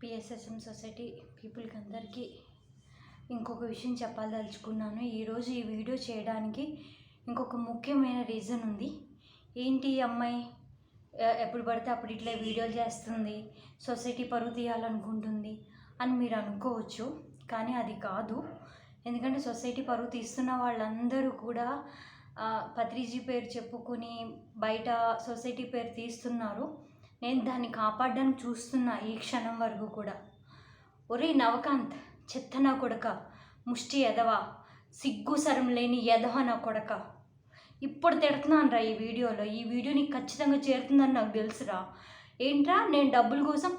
PSSM society పీపుల్కి అందరికీ ఇంకొక విషయం చెప్పాలదలుచుకున్నాను ఈరోజు ఈ వీడియో చేయడానికి ఇంకొక ముఖ్యమైన రీజన్ ఉంది. ఏంటి ఈ అమ్మాయి? ఎప్పుడు పడితే అప్పుడు ఇట్లా వీడియోలు చేస్తుంది సొసైటీ పరుగు తీయాలనుకుంటుంది అని మీరు అనుకోవచ్చు. కానీ అది కాదు. ఎందుకంటే సొసైటీ పరువు తీస్తున్న వాళ్ళందరూ కూడా పత్రిజీ పేరు చెప్పుకుని బయట సొసైటీ పేరు తీస్తున్నారు. నేను దాన్ని కాపాడడానికి చూస్తున్నా ఈ క్షణం వరకు కూడా. ఒరే నవకాంత్ చెత్త నా కొడక. ముష్టి ఎదవా సిగ్గు సరం లేని ఎదవ నా కొడక. ఇప్పుడు తిడుతున్నాను రా ఈ వీడియోలో. ఈ వీడియో నీకు ఖచ్చితంగా చేరుతుందని నాకు తెలుసురా. ఏంట్రా? నేను డబ్బుల కోసం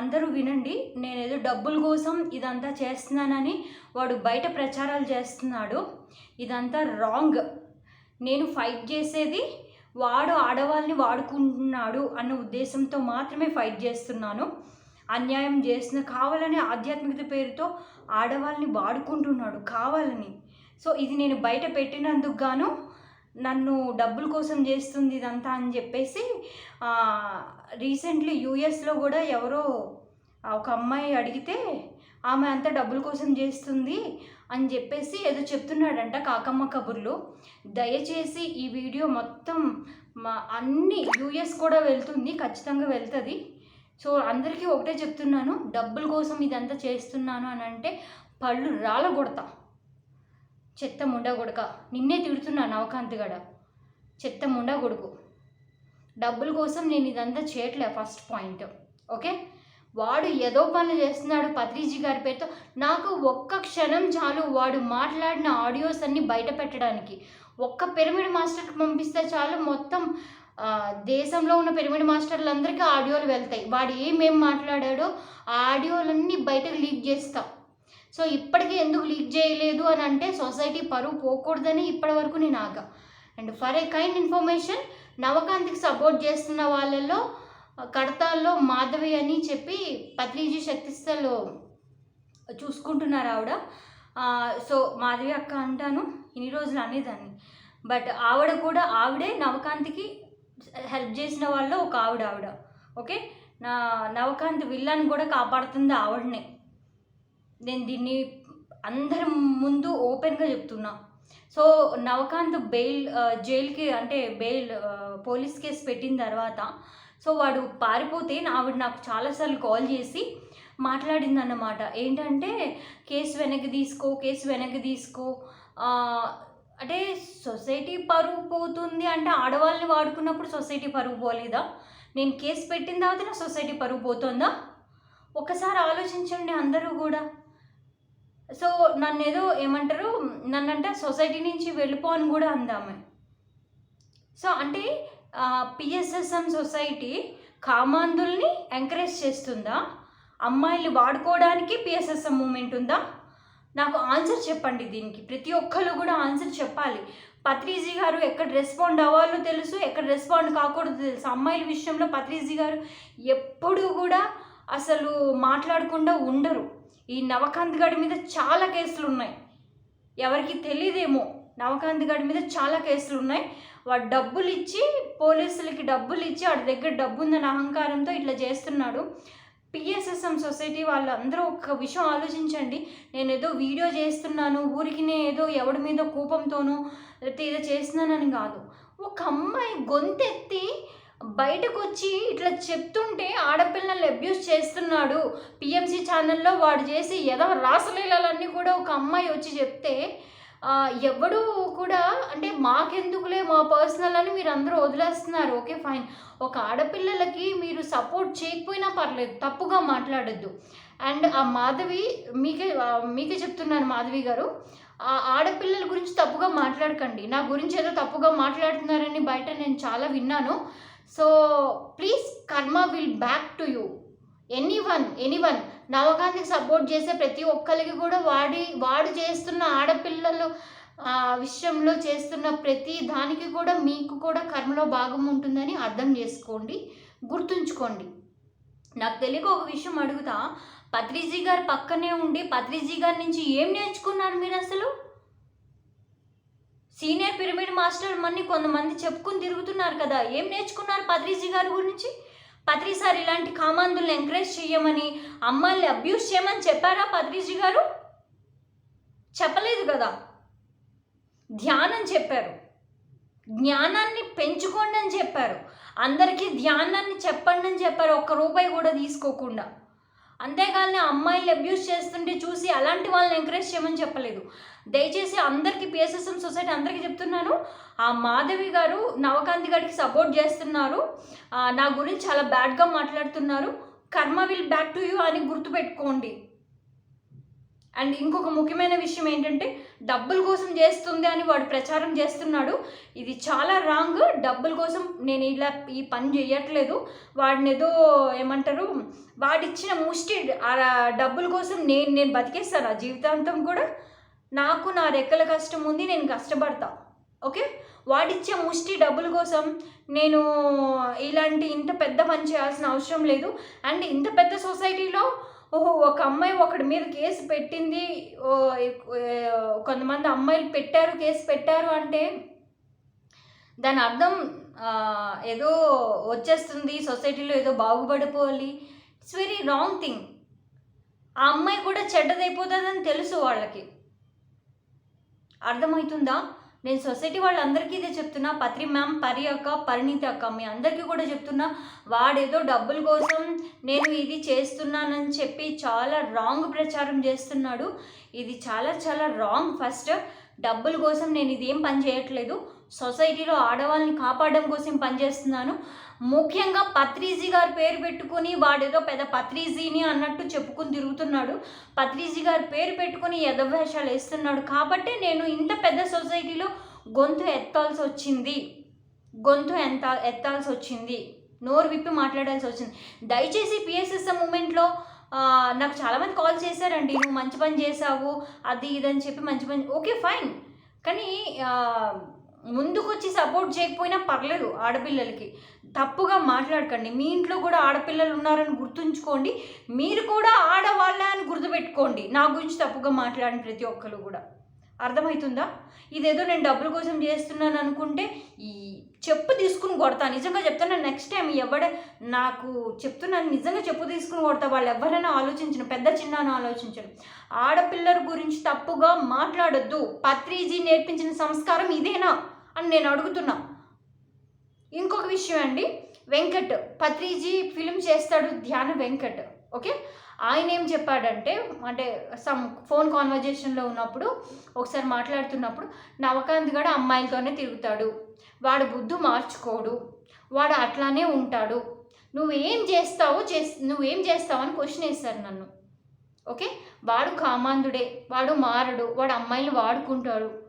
అందరూ వినండి. నేను ఏదో డబ్బుల కోసం ఇదంతా చేస్తున్నానని వాడు బయట ప్రచారాలు చేస్తున్నాడు. ఇదంతా రాంగ్. నేను ఫైట్ చేసేది వాడు ఆడవాళ్ళని వాడుకుంటున్నాడు అన్న ఉద్దేశంతో మాత్రమే ఫైట్ చేస్తున్నాను. అన్యాయం చేసిన కావాలని ఆధ్యాత్మికత పేరుతో ఆడవాళ్ళని వాడుకుంటున్నాడు కావాలని. సో ఇది నేను బయట పెట్టినందుకు గాను నన్ను డబ్బుల కోసం చేస్తుంది ఇదంతా అని చెప్పేసి రీసెంట్లీ యూఎస్లో కూడా ఎవరో ఒక అమ్మాయి అడిగితే ఆమె అంతా డబ్బుల కోసం చేస్తుంది అని చెప్పేసి ఏదో చెప్తున్నాడంట కాకమ్మ కబుర్లు. దయచేసి ఈ వీడియో మొత్తం మా అన్ని యూఎస్ కూడా వెళ్తుంది ఖచ్చితంగా వెళ్తుంది. సో అందరికీ ఒకటే చెప్తున్నాను డబ్బుల కోసం ఇదంతా చేస్తున్నాను అని అంటే పళ్ళు రాలగొడతా. చెత్త ముండగొడక నిన్నే తిడుతున్నా నవకాంత్ గడ. చెత్త ముండగొడుకు డబ్బుల కోసం నేను ఇదంతా చేయట్లే ఫస్ట్ పాయింట్. ఓకే? వాడు ఏదో పనులు చేస్తున్నాడు పత్రిజీ గారి పేరుతో. నాకు ఒక్క క్షణం చాలు వాడు మాట్లాడిన ఆడియోస్ అన్ని బయట పెట్టడానికి. ఒక్క పిరమిడ్ మాస్టర్కి పంపిస్తే చాలు మొత్తం దేశంలో ఉన్న పిరమిడ్ మాస్టర్లందరికీ ఆడియోలు వెళ్తాయి. వాడు ఏమేం మాట్లాడాడో ఆ ఆడియోలన్నీ బయటకు లీక్ చేస్తా. సో ఇప్పటికీ ఎందుకు లీక్ చేయలేదు అని అంటే సొసైటీ పరువు పోకూడదని ఇప్పటి వరకు నేను ఆగా. And for a kind information నవకాంత్కి support చేస్తున్న వాళ్ళల్లో కడతాల్లో మాధవి అని చెప్పి పత్రిజీ శక్తిస్థలో చూసుకుంటున్నారు ఆవిడ. సో మాధవి అక్క అంటాను ఇన్ని రోజులు అనేదాన్ని. బట్ ఆవిడ కూడా ఆవిడే నవకాంత్కి హెల్ప్ చేసిన వాళ్ళు ఒక ఆవిడ ఆవిడ. ఓకే? నా నవకాంత్ విల్లాన్ని కూడా కాపాడుతుంది ఆవిడనే. నేను దీన్ని అందరి ముందు ఓపెన్గా చెప్తున్నా. సో నవకాంత్ బెయిల్ జైల్కి జైలుకి అంటే బెయిల్ పోలీస్ కేసు పెట్టిన తర్వాత సో వాడు పారిపోతే ఆవిడ నాకు చాలాసార్లు కాల్ చేసి మాట్లాడింది అన్నమాట ఏంటంటే కేసు వెనక్కి తీసుకో కేసు వెనక్కి తీసుకో. అంటే సొసైటీ పరువు పోతుంది అంటే ఆడవాళ్ళని వాడుకున్నప్పుడు సొసైటీ పరువు పోలేదా? నేను కేసు పెట్టిన తర్వాత నా సొసైటీ పరువు పోతుందా? ఒకసారి ఆలోచించండి అందరూ కూడా. సో నన్ను ఏదో ఏమంటారు? నన్నంటే సొసైటీ నుంచి వెళ్ళిపో అని కూడా అందామే. సో అంటే పిఎస్ఎస్ఎం సొసైటీ కామాంధుల్ని ఎంకరేజ్ చేస్తుందా? అమ్మాయిలు వాడుకోవడానికి పిఎస్ఎస్ఎం మూమెంట్ ఉందా? నాకు ఆన్సర్ చెప్పండి దీనికి. ప్రతి ఒక్కరు కూడా ఆన్సర్ చెప్పాలి. పత్రిజీ గారు ఎక్కడ రెస్పాండ్ అవ్వాలో తెలుసు ఎక్కడ రెస్పాండ్ కాకూడదు తెలుసు. అమ్మాయిల విషయంలో పత్రిజీ గారు ఎప్పుడూ కూడా అసలు మాట్లాడకుండా ఉండరు. ఈ నవకాంత్ గడి మీద చాలా కేసులు ఉన్నాయి. ఎవరికి తెలియదేమో. నవకాంత్ గడి మీద చాలా కేసులు ఉన్నాయి. వాడు డబ్బులు ఇచ్చి పోలీసులకి డబ్బులు ఇచ్చి వాడి దగ్గర డబ్బు ఉందన్న అహంకారంతో ఇట్లా చేస్తున్నాడు. పిఎస్ఎస్ఎం సొసైటీ వాళ్ళందరూ ఒక విషయం ఆలోచించండి. నేను ఏదో వీడియో చేస్తున్నాను ఊరికి ఏదో ఎవడి మీద కోపంతోనో లేకపోతే ఏదో చేస్తున్నానని కాదు. ఒక అమ్మాయి గొంతెత్తి బయటకు వచ్చి ఇట్లా చెప్తుంటే ఆడపిల్లల్ని అబ్యూస్ చేస్తున్నాడు. పిఎంసీ ఛానల్లో వాడు చేసి ఏదో రాసలీలన్నీ కూడా ఒక అమ్మాయి వచ్చి చెప్తే ఎవడు కూడా అంటే మాకెందుకులే మా పర్సనల్ అని మీరు అందరూ వదిలేస్తున్నారు. Okay fine. ఒక ఆడపిల్లలకి మీరు సపోర్ట్ చేయకపోయినా పర్లేదు తప్పుగా మాట్లాడొద్దు. అండ్ ఆ మాధవి మీకే మీకే చెప్తున్నాను మాధవి గారు ఆ ఆడపిల్లల గురించి తప్పుగా మాట్లాడకండి. నా గురించి ఏదో తప్పుగా మాట్లాడుతున్నారని బయట నేను చాలా విన్నాను. So please karma will back to you. Anyone anyone నవకాంతికి support చేసే ప్రతి ఒక్కరికి కూడా వాడి వాడు చేస్తున్న ఆడపిల్లలు ఆ, విషయంలో చేస్తున్న ప్రతి దానికి కూడా మీకు కూడా కర్మలో భాగం ఉంటుందని అర్థం చేసుకోండి గుర్తుంచుకోండి. నాకు తెలియక ఒక విషయం అడుగుతా. పత్రిజీ గారు పక్కనే ఉండి పత్రిజీ గారి నుంచి ఏం నేర్చుకున్నారు మీరు అసలు? సీనియర్ పిరమిడ్ మాస్టర్ మని కొంతమంది చెప్పుకుని తిరుగుతున్నారు కదా ఏం నేర్చుకున్నారు పత్రిజీ గారి గురించి? పత్రిసారి ఇలాంటి కామాంధుల్ని ఎంకరేజ్ చేయమని అమ్మాయిల్ని అబ్యూస్ చేయమని చెప్పారా పత్రిజీ గారు? చెప్పలేదు కదా. ధ్యానం చెప్పారు. జ్ఞానాన్ని పెంచుకోండి అని చెప్పారు. అందరికీ ధ్యానాన్ని చెప్పండి అని చెప్పారు. ఒక్క రూపాయి కూడా తీసుకోకుండా. అంతేగాని అమ్మాయిలు అబ్యూస్ చేస్తుంటే చూసి అలాంటి వాళ్ళని ఎంకరేజ్ చేయమని చెప్పలేదు. దయచేసి అందరికీ పిఎస్ఎస్ఎం సొసైటీ అందరికీ చెప్తున్నాను. ఆ మాధవి గారు నవకాంతి గారికి సపోర్ట్ చేస్తున్నారు. నా గురించి చాలా బ్యాడ్గా మాట్లాడుతున్నారు. కర్మ విల్ బ్యాక్ టు యూ అని గుర్తుపెట్టుకోండి. అండ్ ఇంకొక ముఖ్యమైన విషయం ఏంటంటే డబ్బుల కోసం చేస్తుంది అని వాడు ప్రచారం చేస్తున్నాడు. ఇది చాలా రాంగ్. డబ్బుల కోసం నేను ఇలా ఈ పని చేయట్లేదు. వాడిని ఏదో ఏమంటారు వాడిచ్చిన ముష్టి ఆ డబ్బుల కోసం నేను నేను బతికేస్తాను ఆ జీవితాంతం కూడా. నాకు నా రెక్కల కష్టం ఉంది నేను కష్టపడతా. ఓకే? వాడిచ్చే ముష్టి డబ్బుల కోసం నేను ఇలాంటి ఇంత పెద్ద పని చేయాల్సిన అవసరం లేదు. అండ్ ఇంత పెద్ద సొసైటీలో ఓహో ఒక అమ్మాయి ఒకడి మీద కేసు పెట్టింది ఓ, కొంతమంది అమ్మాయిలు పెట్టారు కేసు పెట్టారు అంటే దాని అర్థం ఏదో వచ్చేస్తుంది సొసైటీలో ఏదో బాగుపడిపోవాలి. It's very wrong thing. ఆ అమ్మాయి కూడా చెడ్డదైపోతుందని తెలుసు వాళ్ళకి. అర్థమవుతుందా? నేను సొసైటీ వాళ్ళందరికీ ఇదే చెప్తున్నా. పత్రి మ్యామ్ పరి అక్క పరిణీతి అక్క మీ అందరికీ కూడా చెప్తున్నా. వాడేదో డబ్బుల కోసం నేను ఇది చేస్తున్నానని చెప్పి చాలా రాంగ్ ప్రచారం చేస్తున్నాడు. ఇది చాలా చాలా రాంగ్. ఫస్ట్ డబ్బుల కోసం నేను ఇదేం పని చేయట్లేదు. సొసైటీలో ఆడవాళ్ళని కాపాడడం కోసం పనిచేస్తున్నాను ముఖ్యంగా పత్రిజీ గారి పేరు పెట్టుకుని వాడేదో పెద్ద పత్రిజీని అన్నట్టు చెప్పుకుని తిరుగుతున్నాడు. పత్రీజీ గారి పేరు పెట్టుకుని యథవేషాలు వేస్తున్నాడు. కాబట్టి నేను ఇంత పెద్ద సొసైటీలో గొంతు ఎత్తాల్సి వచ్చింది. గొంతు ఎంత ఎత్తాల్సి వచ్చింది? నోరు విప్పి మాట్లాడాల్సి వచ్చింది. దయచేసి పిఎస్ఎస్ఎం మూమెంట్లో నాకు చాలామంది కాల్ చేశారండి నువ్వు మంచి పని చేసావు అది ఇది అని చెప్పి మంచి పని ఓకే ఫైన్. కానీ ముందుకు వచ్చి సపోర్ట్ చేయకపోయినా పర్లేదు ఆడపిల్లలకి. తప్పుగా మాట్లాడకండి. మీ ఇంట్లో కూడా ఆడపిల్లలు ఉన్నారని గుర్తుంచుకోండి. మీరు కూడా ఆడవాళ్ళే అని గుర్తుపెట్టుకోండి. నా గురించి తప్పుగా మాట్లాడిన ప్రతి ఒక్కరు కూడా. అర్థమవుతుందా? ఇదేదో నేను డబ్బుల కోసం చేస్తున్నాను అనుకుంటే ఈ చెప్పు తీసుకుని కొడతా. నిజంగా చెప్తున్నా నెక్స్ట్ టైం ఎవడ నాకు చెప్తున్నాను నిజంగా చెప్పు తీసుకుని కొడతా. వాళ్ళు ఎవరైనా ఆలోచించను పెద్ద చిన్న ఆలోచించను. ఆడపిల్లల గురించి తప్పుగా మాట్లాడొద్దు. పత్రిజీ నేర్పించిన సంస్కారం ఇదేనా అని నేను అడుగుతున్నా. ఇంకొక విషయం అండి వెంకట్ పత్రిజీ ఫిలిం చేస్తాడు ధ్యాన వెంకట్ ఓకే? ఆయన ఏం చెప్పాడంటే అంటే సమ్ ఫోన్ కాన్వర్జేషన్లో ఉన్నప్పుడు ఒకసారి మాట్లాడుతున్నప్పుడు నవకాంత్ గడ అమ్మాయిలతోనే తిరుగుతాడు. వాడు బుద్ధు మార్చుకోడు. వాడు అట్లానే ఉంటాడు. నువ్వేం చేస్తావో చేస్ నువ్వేం చేస్తావు అని క్వశ్చన్ వేస్తారు నన్ను. ఓకే? వాడు కామాంధుడే వాడు మారడు వాడు అమ్మాయిలు వాడుకుంటాడు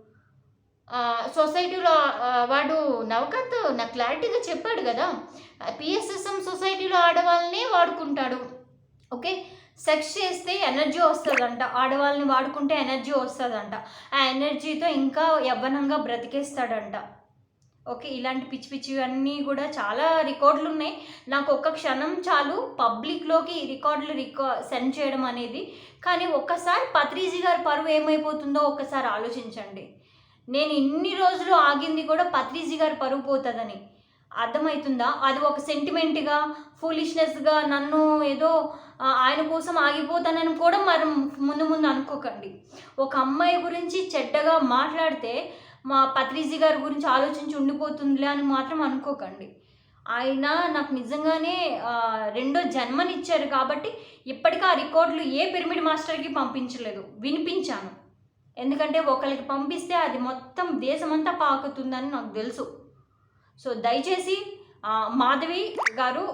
సొసైటీలో వాడు నవకత్ నాకు క్లారిటీగా చెప్పాడు కదా. పిఎస్ఎస్ఎం సొసైటీలో ఆడవాళ్ళనే వాడుకుంటాడు. ఓకే? సెక్స్ చేస్తే ఎనర్జీ వస్తుందంట. ఆడవాళ్ళని వాడుకుంటే ఎనర్జీ వస్తుందంట. ఆ ఎనర్జీతో ఇంకా యవ్వనంగా బ్రతికేస్తాడంట. ఓకే ఇలాంటి పిచ్చి పిచ్చివన్నీ కూడా చాలా రికార్డులు ఉన్నాయి నాకు ఒక్క క్షణం చాలు పబ్లిక్లోకి రికార్డులు రికా సెండ్ చేయడం అనేది. కానీ ఒక్కసారి పత్రిజీ గారి పరువు ఏమైపోతుందో ఒక్కసారి ఆలోచించండి. నేను ఇన్ని రోజులు ఆగింది కూడా పత్రిజీ గారి పరువు పోతుందని. అర్థమవుతుందా? అది ఒక సెంటిమెంట్గా ఫూలిష్నెస్గా నన్ను ఏదో ఆయన కోసం ఆగిపోతానని కూడా మనం ముందు ముందు అనుకోకండి. ఒక అమ్మాయి గురించి చెడ్డగా మాట్లాడితే మా పత్రిజీ గారి గురించి ఆలోచించి ఉండిపోతుందిలే అని మాత్రం అనుకోకండి. ఆయన నాకు నిజంగానే రెండో జన్మనిచ్చారు కాబట్టి ఇప్పటికీ ఆ రికార్డులు ఏ పిరమిడ్ మాస్టర్కి పంపించలేదు. వినిపించాను. ఎందుకంటే ఒకరికి పంపిస్తే అది మొత్తం దేశమంతా పాకుతుందని నాకు తెలుసు. సో దయచేసి మాధవి గారు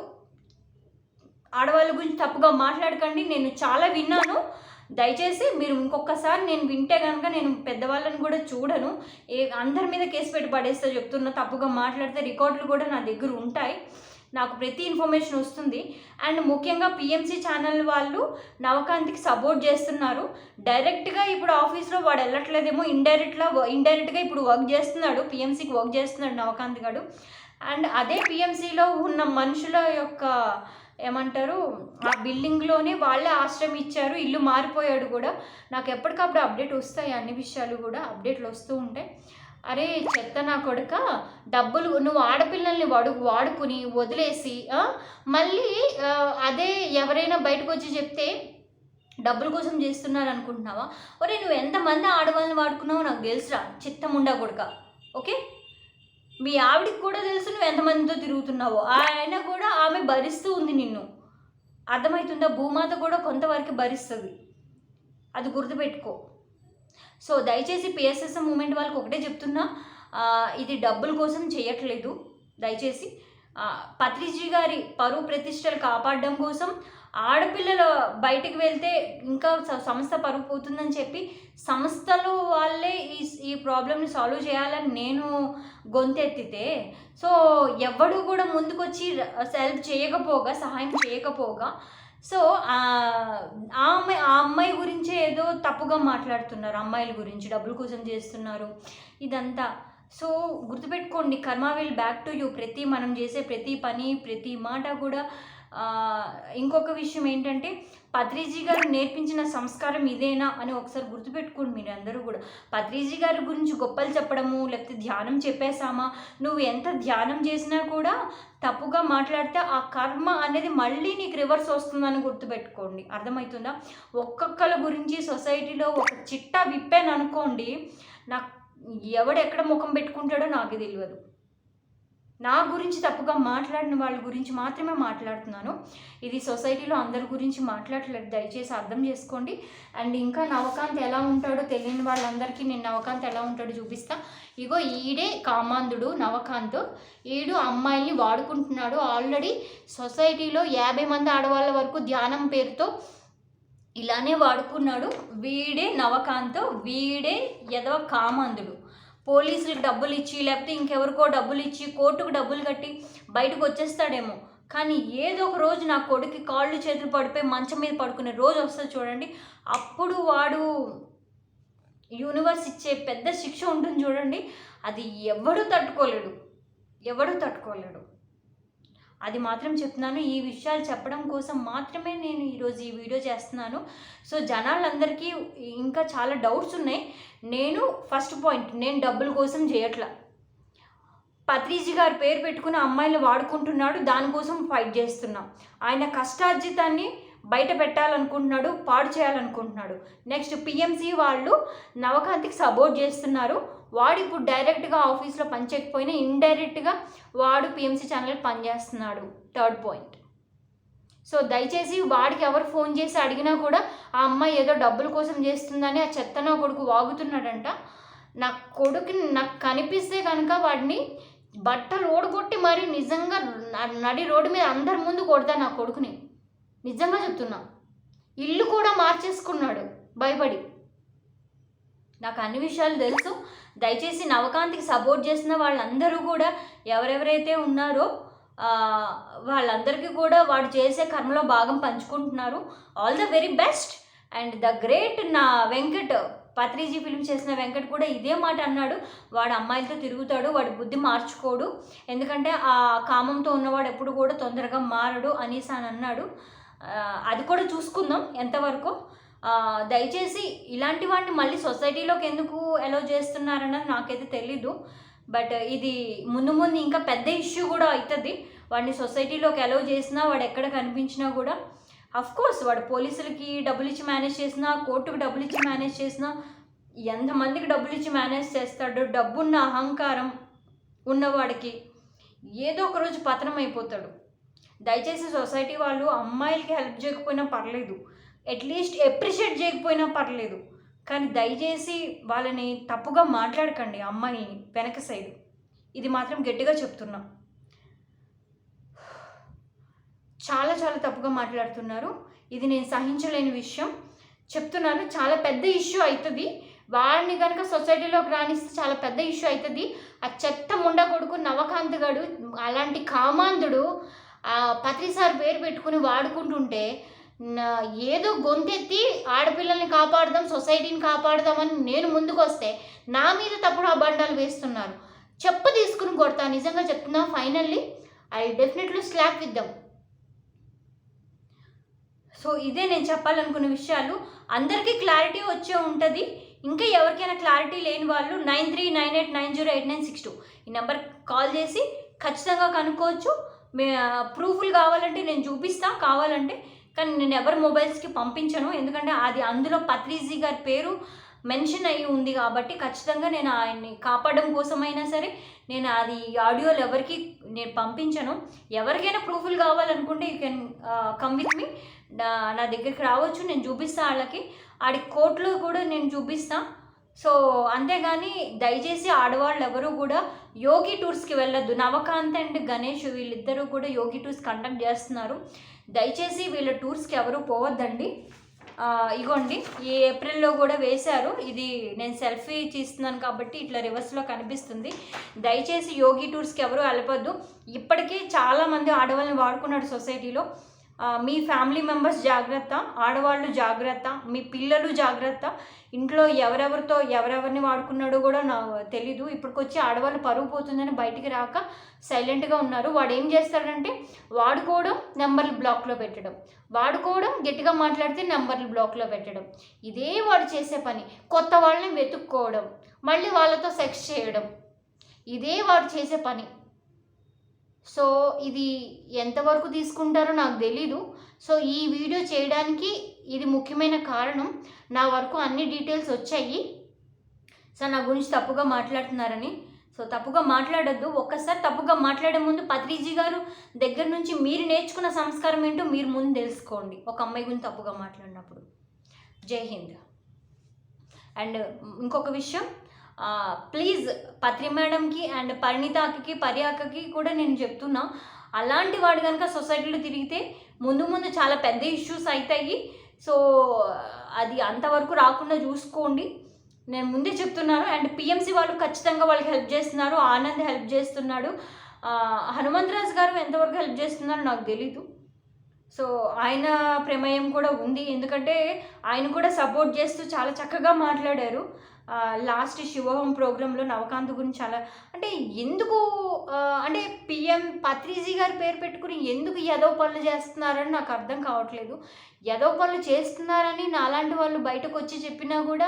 ఆడవాళ్ళ గురించి తప్పుగా మాట్లాడకండి. నేను చాలా విన్నాను. దయచేసి మీరు ఇంకొకసారి నేను వింటే కనుక నేను పెద్దవాళ్ళని కూడా చూడను. ఏ అందరి మీద కేసు పెట్టి పడేస్తా చెప్తున్నా తప్పుగా మాట్లాడితే రికార్డులు కూడా నా దగ్గర ఉంటాయి. నాకు ప్రతి ఇన్ఫర్మేషన్ వస్తుంది. అండ్ ముఖ్యంగా పిఎంసీ ఛానల్ వాళ్ళు నవకాంత్కి సపోర్ట్ చేస్తున్నారు. డైరెక్ట్గా ఇప్పుడు ఆఫీస్లో వాడు వెళ్ళట్లేదేమో ఇండైరెక్ట్గా ఇండైరెక్ట్గా ఇప్పుడు వర్క్ చేస్తున్నాడు పిఎంసీకి వర్క్ చేస్తున్నాడు నవకాంత్ గారు అండ్ అదే పిఎంసీలో ఉన్న మనుషుల యొక్క ఏమంటారు? ఆ బిల్డింగ్లోనే వాళ్ళే ఆశ్రయం ఇచ్చారు. ఇల్లు మారిపోయాడు కూడా. నాకు ఎప్పటికప్పుడు అప్డేట్ వస్తాయి అన్ని విషయాలు కూడా. అప్డేట్లు వస్తూ ఉంటాయి. అరే చెత్త నా కొడుక డబ్బులు నువ్వు ఆడపిల్లల్ని వాడు వాడుకుని వదిలేసి మళ్ళీ అదే ఎవరైనా బయటకు వచ్చి చెప్తే డబ్బుల కోసం చేస్తున్నారు అనుకుంటున్నావా ఒరే నువ్వు ఎంతమంది ఆడవాళ్ళని వాడుకున్నావో నాకు తెలుసురా. చిత్తం కొడుక. ఓకే? మీ ఆవిడకి కూడా తెలుసు నువ్వు ఎంతమందితో తిరుగుతున్నావో. ఆయన కూడా ఆమె భరిస్తూ ఉంది నిన్ను. అర్థమవుతుందా? భూమాత కూడా కొంతవరకు భరిస్తుంది. అది గుర్తుపెట్టుకో. సో దయచేసి పిఎస్ఎస్ఎం మూమెంట్ వాళ్ళకి ఒకటే చెప్తున్నా. ఇది డబ్బుల కోసం చేయట్లేదు. దయచేసి పత్రిజీ గారి పరువు ప్రతిష్టలు కాపాడడం కోసం ఆడపిల్లలు బయటికి వెళ్తే ఇంకా సంస్థ పరుగు పోతుందని చెప్పి సంస్థలు వాళ్ళే ఈ ఈ ప్రాబ్లమ్ని సాల్వ్ చేయాలని నేను గొంతెత్తితే సో ఎవడు కూడా ముందుకొచ్చి సెల్ఫ్ చేయకపోగా సహాయం చేయకపోగా సో ఆ అమ్మాయి ఆ అమ్మాయి గురించే ఏదో తప్పుగా మాట్లాడుతున్నారు అమ్మాయిల గురించి డబ్బుల కోసం చేస్తున్నారు ఇదంతా. సో గుర్తుపెట్టుకోండి కర్మ విల్ బ్యాక్ టు యూ. ప్రతి మనం చేసే ప్రతి పని ప్రతి మాట కూడా ఇంకొక విషయం ఏంటంటే పత్రిజీ గారు నేర్పించిన సంస్కారం ఇదేనా అని ఒకసారి గుర్తుపెట్టుకోండి మీరు అందరూ కూడా. పత్రిజీ గారి గురించి గొప్పలు చెప్పడము లేకపోతే ధ్యానం చెప్పేశామా? నువ్వు ఎంత ధ్యానం చేసినా కూడా తప్పుగా మాట్లాడితే ఆ కర్మ అనేది మళ్ళీ నీకు రివర్స్ వస్తుందని గుర్తుపెట్టుకోండి. అర్థమవుతుందా? ఒక్కొక్కరి గురించి సొసైటీలో ఒక చిట్టా విప్పాను అనుకోండి నాకు ఎవడు ఎక్కడ ముఖం పెట్టుకుంటాడో నాకు తెలియదు. నా గురించి తప్పుగా మాట్లాడిన వాళ్ళ గురించి మాత్రమే మాట్లాడుతున్నాను. ఇది సొసైటీలో అందరి గురించి మాట్లాడలేదు దయచేసి అర్థం చేసుకోండి. అండ్ ఇంకా నవకాంత్ ఎలా ఉంటాడో తెలియని వాళ్ళందరికీ నేను నవకాంత్ ఎలా ఉంటాడో చూపిస్తా. ఇగో ఈడే కామాంధుడు నవకాంత్. ఈడు అమ్మాయిల్ని వాడుకుంటున్నాడు. ఆల్రెడీ సొసైటీలో యాభై మంది ఆడవాళ్ళ వరకు ధ్యానం పేరుతో ఇలానే వాడుకున్నాడు. వీడే నవకాంత్. వీడే ఏదో కామాంధుడు. పోలీసులకు డబ్బులు ఇచ్చి లేకపోతే ఇంకెవరికో డబ్బులు ఇచ్చి కోర్టుకు డబ్బులు కట్టి బయటకు వచ్చేస్తాడేమో. కానీ ఏదో ఒక రోజు నా కొడుకు కాళ్ళు చేతులు పడిపోయి మంచం మీద పడుకునే రోజు వస్తుంది చూడండి. అప్పుడు వాడు యూనివర్స్ ఇచ్చే పెద్ద శిక్ష ఉంటుంది చూడండి. అది ఎవడు తట్టుకోలేడు. ఎవడు తట్టుకోలేడు. అది మాత్రం చెప్తున్నాను. ఈ విషయాలు చెప్పడం కోసం మాత్రమే నేను ఈరోజు ఈ వీడియో చేస్తున్నాను. సో జనాలందరికీ ఇంకా చాలా డౌట్స్ ఉన్నాయి. నేను ఫస్ట్ పాయింట్ నేను డబ్బుల కోసం చేయట్లా. పత్రిజీ గారు పేరు పెట్టుకుని అమ్మాయిలు వాడుకుంటున్నాడు దానికోసం ఫైట్ చేస్తున్నాం. ఆయన కష్టార్జితాన్ని బయట పెట్టాలనుకుంటున్నాడు పాడు చేయాలనుకుంటున్నాడు. నెక్స్ట్ పిఎంసి వాళ్ళు నవకాంతికి సపోర్ట్ చేస్తున్నారు. వాడు ఇప్పుడు డైరెక్ట్గా ఆఫీస్లో పనిచేయకపోయినా ఇండైరెక్ట్గా వాడు పిఎంసీ ఛానల్ పనిచేస్తున్నాడు. థర్డ్ పాయింట్ సో దయచేసి వాడికి ఎవరు ఫోన్ చేసి అడిగినా కూడా ఆ అమ్మాయి ఏదో డబ్బుల కోసం చేస్తుందని ఆ చెత్తన కొడుకు వాగుతున్నాడంట. నా కొడుకు నాకు కనిపిస్తే కనుక వాడిని బట్టలు ఓడగొట్టి మరి నిజంగా నడి రోడ్డు మీద అందరి ముందు కొడతా నా కొడుకుని. నిజంగా చెప్తున్నా. ఇల్లు కూడా మార్చేసుకున్నాడు. భయపడి. నాకు అన్ని విషయాలు తెలుసు. దయచేసి నవకాంతికి సపోర్ట్ చేసిన వాళ్ళందరూ కూడా ఎవరెవరైతే ఉన్నారో వాళ్ళందరికీ కూడా వాడు చేసే కర్మలో భాగం పంచుకుంటున్నారు. All the very best. And the great నా వెంకట్ పత్రిజీ ఫిల్మ్ చేసిన వెంకట్ కూడా ఇదే మాట అన్నాడు. వాడు అమ్మాయిలతో తిరుగుతాడు వాడి బుద్ధి మార్చుకోడు. ఎందుకంటే ఆ కామంతో ఉన్నవాడు ఎప్పుడు కూడా తొందరగా మారడు అనేసి అని అన్నాడు. అది కూడా చూసుకుందాం ఎంతవరకు. దయచేసి ఇలాంటి వాడిని మళ్ళీ సొసైటీలోకి ఎందుకు అలో చేస్తున్నారన్నది నాకైతే తెలీదు. బట్ ఇది ముందు ముందు ఇంకా పెద్ద ఇష్యూ కూడా అవుతుంది. వాడిని సొసైటీలోకి అలో చేసినా వాడు ఎక్కడ కనిపించినా కూడా అఫ్ కోర్స్ వాడు పోలీసులకి డబ్బులు ఇచ్చి మేనేజ్ చేసినా కోర్టుకు డబ్బులు ఇచ్చి మేనేజ్ చేసినా ఎంతమందికి డబ్బులు ఇచ్చి మేనేజ్ చేస్తాడు డబ్బున్న అహంకారం ఉన్నవాడికి ఏదో ఒక రోజు పతనం అయిపోతాడు దయచేసి సొసైటీ వాళ్ళు అమ్మాయిలకి హెల్ప్ చేయకపోయినా పర్లేదు. అట్లీస్ట్ ఎప్రిషియేట్ చేయకపోయినా పర్లేదు. కానీ దయచేసి వాళ్ళని తప్పుగా మాట్లాడకండి అమ్మాయిని వెనక సైడ్ ఇది మాత్రం గట్టిగా చెప్తున్నా. చాలా చాలా తప్పుగా మాట్లాడుతున్నారు. ఇది నేను సహించలేని విషయం. చెప్తున్నాను చాలా పెద్ద ఇష్యూ అవుతుంది వాడిని కనుక సొసైటీలోకి రాణిస్తే చాలా పెద్ద ఇష్యూ అవుతుంది ఆ చెత్త ముండ కొడుకు నవకాంత్ గడు అలాంటి కామాంధుడు పత్రిసారి పేరు పెట్టుకుని వాడుకుంటుంటే నా- ఏదో గొంతెత్తి ఆడపిల్లల్ని కాపాడదాం సొసైటీని కాపాడదామని నేను ముందుకు వస్తే నా మీద తప్పుడు అబండాలు వేస్తున్నారు. చెప్ప తీసుకుని కొడతా నిజంగా చెప్తున్నా ఫైనల్లీ ఐ డెఫినెట్లీ స్లాప్ విద్దాం సో ఇదే నేను చెప్పాలనుకున్న విషయాలు. అందరికీ క్లారిటీ వచ్చే ఉంటుంది. ఇంకా ఎవరికైనా క్లారిటీ లేని వాళ్ళు nine three nine eight nine zero eight nine six two ఈ నెంబర్ కాల్ చేసి ఖచ్చితంగా కనుక్కోవచ్చు. మే ప్రూఫ్లు కావాలంటే నేను చూపిస్తా కావాలంటే. కానీ నేను ఎవరి మొబైల్స్కి పంపించను. ఎందుకంటే అది అందులో పత్రిజీ గారి పేరు మెన్షన్ అయ్యి ఉంది కాబట్టి ఖచ్చితంగా నేను ఆయన్ని కాపాడడం కోసమైనా సరే నేను అది ఆడియోలు ఎవరికి నేను పంపించను. ఎవరికైనా ప్రూఫ్లు కావాలనుకుంటే you can come with me. నా దగ్గరికి రావచ్చు నేను చూపిస్తాను వాళ్ళకి. ఆడి కోర్టులో కూడా నేను చూపిస్తాను సో అంతేగాని దయచేసి ఆడవాళ్ళు ఎవరు కూడా యోగి టూర్స్కి వెళ్ళొద్దు. నవకాంత్ అండ్ గణేష్ వీళ్ళిద్దరూ కూడా యోగి టూర్స్ కండక్ట్ చేస్తున్నారు. దయచేసి వీళ్ళ టూర్స్కి ఎవరు పోవద్దండి. ఇగోండి ఈ ఏప్రిల్లో కూడా వేశారు. ఇది నేను సెల్ఫీ తీస్తున్నాను కాబట్టి ఇట్లా రివర్స్లో కనిపిస్తుంది. దయచేసి యోగి టూర్స్కి ఎవరు వెళ్ళవద్దు ఇప్పటికీ చాలామంది ఆడవాళ్ళని వాడుకున్నాడు సొసైటీలో. మీ ఫ్యామిలీ మెంబర్స్ జాగ్రత్త ఆడవాళ్ళు జాగ్రత్త మీ పిల్లలు జాగ్రత్త. ఇంట్లో ఎవరెవరితో ఎవరెవరిని వాడుకున్నాడో కూడా నాకు తెలీదు. ఇప్పటికొచ్చి ఆడవాళ్ళు పరుగు పోతుందని బయటికి రాక సైలెంట్గా ఉన్నారు. వాడు ఏం చేస్తాడంటే వాడుకోవడం నెంబర్లు బ్లాక్లో పెట్టడం. వాడుకోవడం గట్టిగా మాట్లాడితే నెంబర్లు బ్లాక్లో పెట్టడం. ఇదే వాడు చేసే పని. కొత్త వాళ్ళని వెతుక్కోవడం. మళ్ళీ వాళ్ళతో సెక్స్ చేయడం. ఇదే వాడు చేసే పని. సో ఇది ఎంతవరకు తీసుకుంటారో నాకు తెలీదు. సో ఈ వీడియో చేయడానికి ఇది ముఖ్యమైన కారణం. నా వరకు అన్ని డీటెయిల్స్ వచ్చాయి. సో నా గురించి తప్పుగా మాట్లాడుతున్నారని. సో తప్పుగా మాట్లాడొద్దు. ఒక్కసారి తప్పుగా మాట్లాడే ముందు పత్రిజీ గారు దగ్గర నుంచి మీరు నేర్చుకున్న సంస్కారం ఏంటో మీరు ముందు తెలుసుకోండి. ఒక అమ్మాయి గురించి తప్పుగా మాట్లాడినప్పుడు. జై హింద్. అండ్ ఇంకొక విషయం ప్లీజ్ పత్రి మేడంకి అండ్ పరిణితాకి పర్యాకకి కూడా నేను చెప్తున్నా. అలాంటి వాడు కనుక సొసైటీలో తిరిగితే ముందు ముందు చాలా పెద్ద ఇష్యూస్ అవుతాయి సో అది అంతవరకు రాకుండా చూసుకోండి. నేను ముందే చెప్తున్నాను. అండ్ పిఎంసీ వాళ్ళు ఖచ్చితంగా వాళ్ళకి హెల్ప్ చేస్తున్నారు. ఆనంద్ హెల్ప్ చేస్తున్నాడు. హనుమంతరాజు గారు ఎంతవరకు హెల్ప్ చేస్తున్నారో నాకు తెలీదు. సో ఆయన ప్రమేయం కూడా ఉంది. ఎందుకంటే ఆయన కూడా సపోర్ట్ చేస్తూ చాలా చక్కగా మాట్లాడారు. లాస్ట్ శివహోం ప్రోగ్రాంలో నవకాంత్ గురించి చాలా అంటే ఎందుకు అంటే పిఎం పత్రిజీ గారి పేరు పెట్టుకుని ఎందుకు యదో పనులు చేస్తున్నారని నాకు అర్థం కావట్లేదు. యదో పనులు చేస్తున్నారని నాలాంటి వాళ్ళు బయటకు వచ్చి చెప్పినా కూడా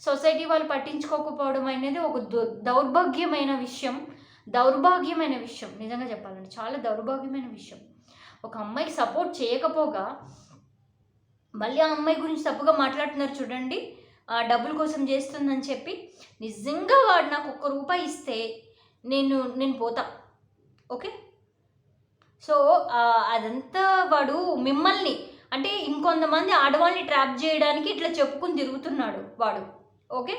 సొసైటీ వాళ్ళు పట్టించుకోకపోవడం అనేది ఒక దౌర్భాగ్యమైన విషయం. దౌర్భాగ్యమైన విషయం. నిజంగా చెప్పాలంటే చాలా దౌర్భాగ్యమైన విషయం. ఒక అమ్మాయికి సపోర్ట్ చేయకపోగా మళ్ళీ ఆ అమ్మాయి గురించి తప్పుగా మాట్లాడుతున్నారు చూడండి. డబ్బుల కోసం చేస్తుందని చెప్పి నిజంగా వాడు నాకు ఒక్క రూపాయి ఇస్తే నేను నేను పోతా. ఓకే? సో అదంతా వాడు మిమ్మల్ని అంటే ఇంకొంతమంది ఆడవాళ్ళని ట్రాప్ చేయడానికి ఇట్లా చెప్పుకుని తిరుగుతున్నాడు వాడు. ఓకే?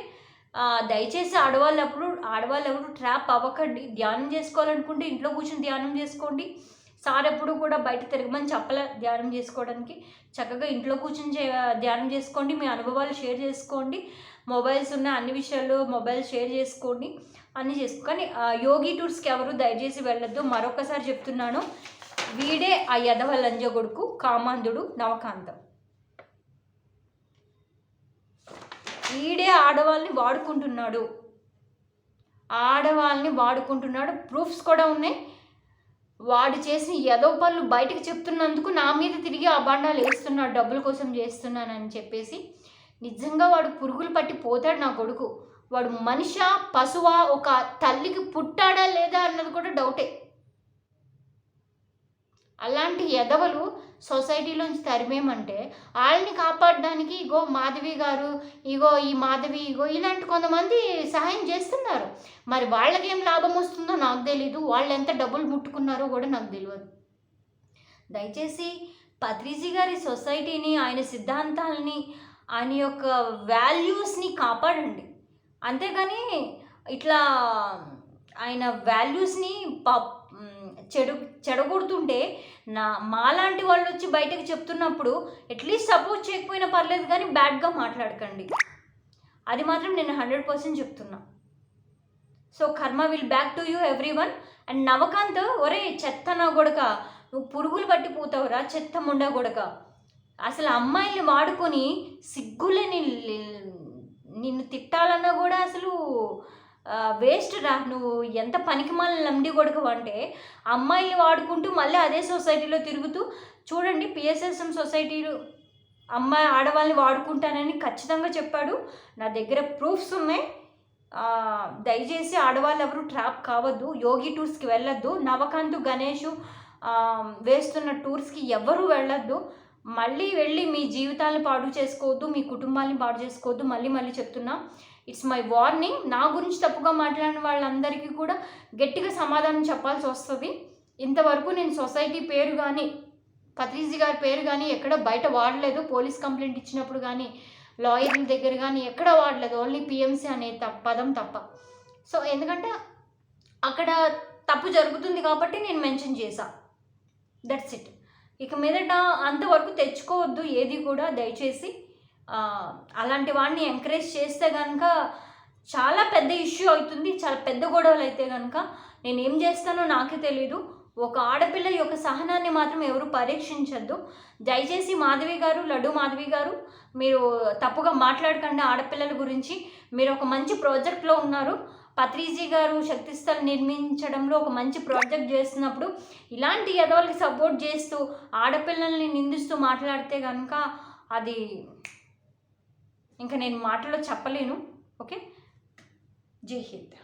దయచేసి ఆడవాళ్ళు అప్పుడు ఆడవాళ్ళు ఎవరు ట్రాప్ అవ్వకండి. ధ్యానం చేసుకోవాలనుకుంటే ఇంట్లో కూర్చొని ధ్యానం చేసుకోండి. సార్ ఎప్పుడు కూడా బయట తిరగమని చెప్పలే ధ్యానం చేసుకోవడానికి. చక్కగా ఇంట్లో కూర్చొని చే ధ్యానం చేసుకోండి మీ అనుభవాలు షేర్ చేసుకోండి మొబైల్స్ ఉన్న అన్ని విషయాలు మొబైల్ షేర్ చేసుకోండి అన్నీ చేసుకో కానీ యోగి టూర్స్కి ఎవరు దయచేసి వెళ్ళొద్దు. మరొకసారి చెప్తున్నాను. వీడే ఆ యదవలంజ కొడుకు కామాంధుడు నవకాంతం. వీడే ఆడవాళ్ళని వాడుకుంటున్నాడు. ఆడవాళ్ళని వాడుకుంటున్నాడు. ప్రూఫ్స్ కూడా ఉన్నాయి. వాడు చేసిన ఎదో పనులు బయటకు చెప్తున్నందుకు నా మీద తిరిగి అబాండాలు వేస్తున్నాడు డబ్బుల కోసం చేస్తున్నానని చెప్పేసి. నిజంగా వాడు పురుగులు పట్టి పోతాడు నా కొడుకు. వాడు మనిషా పశువా ఒక తల్లికి పుట్టాడా లేదా అన్నది కూడా డౌటే. అలాంటి ఎదవలు సొసైటీలోంచి తరిమేమంటే వాళ్ళని కాపాడడానికి ఇగో మాధవి గారు ఇగో ఈ మాధవి ఇగో ఇలాంటి కొంతమంది సహాయం చేస్తున్నారు. మరి వాళ్ళకేం లాభం వస్తుందో నాకు తెలీదు. వాళ్ళు ఎంత డబ్బులు ముట్టుకున్నారో కూడా నాకు తెలియదు దయచేసి పత్రిజీ గారి సొసైటీని ఆయన సిద్ధాంతాలని ఆయన యొక్క వాల్యూస్ని కాపాడండి. అంతేగాని ఇట్లా ఆయన వాల్యూస్ని ప చెడు చెడగొడుతుంటే నా మాలాంటి వాళ్ళు వచ్చి బయటకు చెప్తున్నప్పుడు అట్లీస్ట్ సపోర్ట్ చేయకపోయినా పర్లేదు కానీ బ్యాడ్గా మాట్లాడకండి. అది మాత్రం నేను హండ్రెడ్ పర్సెంట్ చెప్తున్నా. So karma will back to you everyone and Navakanth ఒరే చెత్త నా గొడక. నువ్వు పురుగులు పట్టి పోతావురా చెత్త ముండా గొడక. అసలు అమ్మాయిల్ని వాడుకొని సిగ్గులేని నిన్ను తిట్టాలన్నా కూడా అసలు వేస్ట్ రా నువ్వు ఎంత పనికిమాలిన లండి కొడుకు అంటే అమ్మాయిని వాడుకుంటూ మళ్ళీ అదే సొసైటీలో తిరుగుతూ చూడండి పిఎస్ఎస్ఎం సొసైటీలు అమ్మాయి ఆడవాళ్ళని వాడుకుంటానని ఖచ్చితంగా చెప్పాడు. నా దగ్గర ప్రూఫ్స్ ఉన్నాయి. దయచేసి ఆడవాళ్ళు ఎవరు ట్రాప్ కావద్దు. యోగి టూర్స్కి వెళ్ళొద్దు. నవకాంత్ గణేష్ వేస్తున్న టూర్స్కి ఎవరు వెళ్ళొద్దు. మళ్ళీ వెళ్ళి మీ జీవితాలను పాడు చేసుకోవద్దు మీ కుటుంబాన్ని పాడు చేసుకోవద్దు. మళ్ళీ మళ్ళీ చెప్తున్నా. ఇట్స్ మై వార్నింగ్ నా గురించి తప్పుగా మాట్లాడిన వాళ్ళందరికీ కూడా గట్టిగా సమాధానం చెప్పాల్సి వస్తుంది. ఇంతవరకు నేను సొసైటీ పేరు కానీ పత్రిజీ గారి పేరు కానీ ఎక్కడ బయట వాడలేదు. పోలీస్ కంప్లైంట్ ఇచ్చినప్పుడు కానీ లాయర్ల దగ్గర కానీ ఎక్కడ వాడలేదు. ఓన్లీ పిఎంసీ అనే తప్ప పదం తప్ప. సో ఎందుకంటే అక్కడ తప్పు జరుగుతుంది కాబట్టి నేను మెన్షన్ చేశా. దట్స్ ఇట్ ఇక మీదట అంతవరకు తెచ్చుకోవద్దు ఏది కూడా. దయచేసి అలాంటి వాడిని ఎంకరేజ్ చేస్తే కనుక చాలా పెద్ద ఇష్యూ అవుతుంది చాలా పెద్ద గొడవలు అయితే కనుక నేను ఏం చేస్తానో నాకే తెలీదు. ఒక ఆడపిల్ల యొక్క సహనాన్ని మాత్రం ఎవరు పరీక్షించద్దు. దయచేసి మాధవి గారు లడ్డు మాధవి గారు మీరు తప్పుగా మాట్లాడకండి ఆడపిల్లల గురించి. మీరు ఒక మంచి ప్రాజెక్ట్లో ఉన్నారు. పత్రిజీ గారు శక్తిస్థల్ నిర్మించడంలో ఒక మంచి ప్రాజెక్ట్ చేస్తున్నప్పుడు ఇలాంటి ఎదవలకి సపోర్ట్ చేస్తూ ఆడపిల్లల్ని నిందిస్తూ మాట్లాడితే కనుక అది ఇంకా నేను మాటలో చెప్పలేను ఓకే? జై హింద్.